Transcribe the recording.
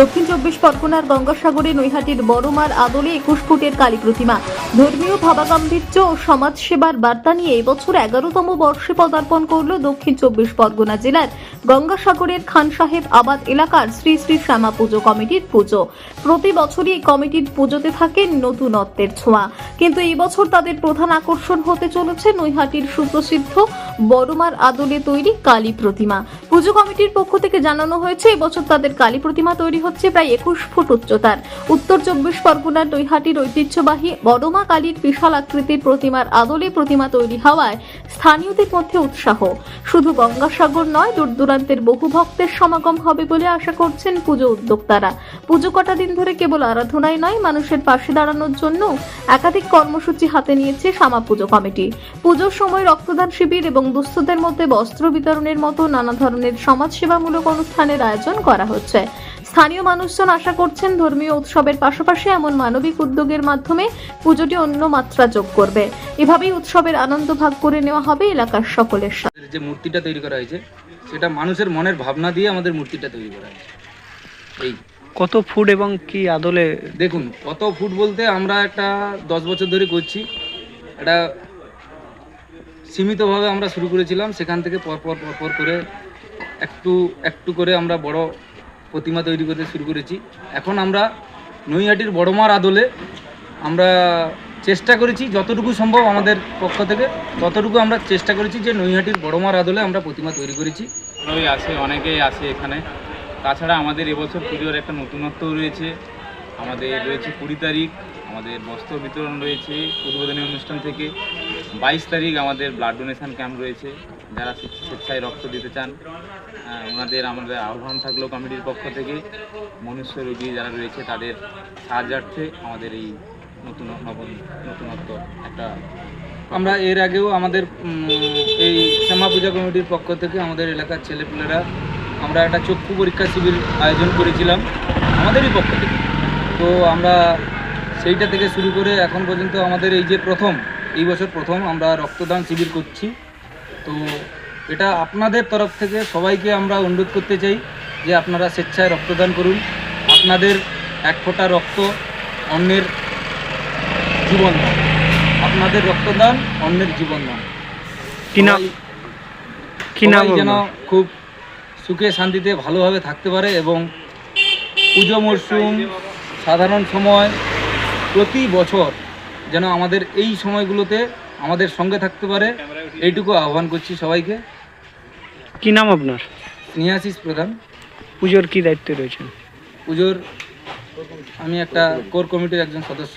দক্ষিণ চব্বিশ পরগনার গঙ্গাসাগরে নৈহাটির বড়মার আদলে একুশ ফুটের কালী প্রতিমা। ধর্মীয় ভাবাগাম্ভীর্য ও সমাজসেবার বার্তা নিয়ে এবছর এগারোতম বর্ষে পদার্পণ করল দক্ষিণ চব্বিশ পরগনা জেলার গঙ্গাসাগরের খান সাহেব আবাদ এলাকার শ্রী শ্রী শ্যামা পুজো কমিটির পুজো। প্রতি বছরই এই কমিটির পুজোতে থাকে নতুনত্বের ছোঁয়া। কিন্তু এই বছর তাদের প্রধান আকর্ষণ হতে চলেছে নৈহাটির সুপ্রসিদ্ধ বড়মার আদলে তৈরি কালী প্রতিমা। পুজো কমিটির পক্ষ থেকে জানানো হয়েছে এবছর তাদের কালী প্রতিমা তৈরি হচ্ছে প্রায় একুশ ফুট উচ্চতার। উত্তর চব্বিশ পরগনার নৈহাটির ঐতিহ্যবাহী বড়মা কালীর বিশাল আকৃতির প্রতিমার আদলে প্রতিমা তৈরি হওয়ায় স্থানীয়দের মধ্যে উৎসাহ। শুধু গঙ্গাসাগর নয় দূর দূরান্তের বহু ভক্তের সমাগম হবে বলে আশা করছেন পুজো উদ্যোক্তারা। পুজো কটা দিন ধরে কেবল আরাধনায় নয়, মানুষের পাশে দাঁড়ানোর জন্য একাধিক কর্মসূচি হাতে নিয়েছে শ্যামা পুজো কমিটি। পুজোর সময় রক্তদান শিবির এবং দুস্থদের মধ্যে বস্ত্র বিতরণের মতো নানা ধরনের সমাজসেবামূলক অনুষ্ঠানের আয়োজন করা হচ্ছে। স্থানীয় মানুষজন আশা করছেন ধর্মীয় উৎসবের পাশাপাশি এমন মানবিক উদ্যোগের মাধ্যমে পুজোটি অন্য মাত্রা যোগ করবে। এভাবেই উৎসবের আনন্দ ভাগ করে নেওয়া হবে এলাকার সকলের সাথে। যে মূর্তিটা তৈরি করা হয়েছে সেটা মানুষের মনের ভাবনা দিয়ে আমাদের মূর্তিটা তৈরি করা হয়েছে। এই। কত ফুট এবং কি আদলে? দেখুন কত ফুট বলতে আমরা একটা দশ বছর ধরে করছি। এটা সীমিতভাবে আমরা শুরু করেছিলাম সেখান থেকে পরপর পর পর পর করে একটু একটু করে আমরা বড় প্রতিমা তৈরি করতে শুরু করেছি। এখন আমরা নৈহাটির বড়মার আদলে আমরা চেষ্টা করেছি, যতটুকু সম্ভব আমাদের পক্ষ থেকে, ততটুকু আমরা চেষ্টা করেছি যে নৈহাটির বড়মার আদলে আমরা প্রতিমা তৈরি করেছি। ওই আসে অনেকেই আসে এখানে। তাছাড়া আমাদের এবছর পুজোর একটা নতুনত্ব রয়েছে। আমাদের রয়েছে কুড়ি তারিখ, আমাদের বস্ত্র বিতরণ রয়েছে উদ্বোধনী অনুষ্ঠান থেকে। বাইশ তারিখ আমাদের ব্লাড ডোনেশন ক্যাম্প রয়েছে, যারা স্বেচ্ছায় রক্ত দিতে চান। ওনাদের আমাদের আহ্বান থাকল কমিটির পক্ষ থেকে। মনুষ্য রোগী যারা রয়েছে, তাদের সাহায্যার্থে আমাদের এই নতুন নবন নতুনত্ব একটা আমরা এর আগেও আমাদের এই শ্যামা পূজা কমিটির পক্ষ থেকে আমাদের এলাকার ছেলেপুলেরা আমরা একটা চক্ষু পরীক্ষা শিবির আয়োজন করেছিলাম আমাদেরই পক্ষ থেকে। তো আমরা সেইটা থেকে শুরু করে এখন পর্যন্ত আমাদের এই যে প্রথম এই বছর প্রথম আমরা রক্তদান শিবির করছি। তো এটা আপনাদের তরফ থেকে সবাইকে আমরা অনুরোধ করতে চাই যে আপনারা স্বেচ্ছায় রক্তদান করুন। আপনাদের এক ফোঁটা রক্ত অন্যের জীবন আপনাদের রক্তদান অন্যের জীবন দান। কি নাম? সবাই- কি নাম সবাই যেন খুব সুখে শান্তিতে ভালোভাবে থাকতে পারে এবং পুজো মরশুম সাধারণ সময় প্রতি বছর যেন আমাদের এই সময়গুলোতে আমাদের সঙ্গে থাকতে পারে এইটুকু আহ্বান করছি সবাইকে। কি নাম আপনার? নিয়াশিস প্রধান। পুজোর কি দায়িত্বে রয়েছেন? পুজোর আমি একটা কোর কমিটির একজন সদস্য।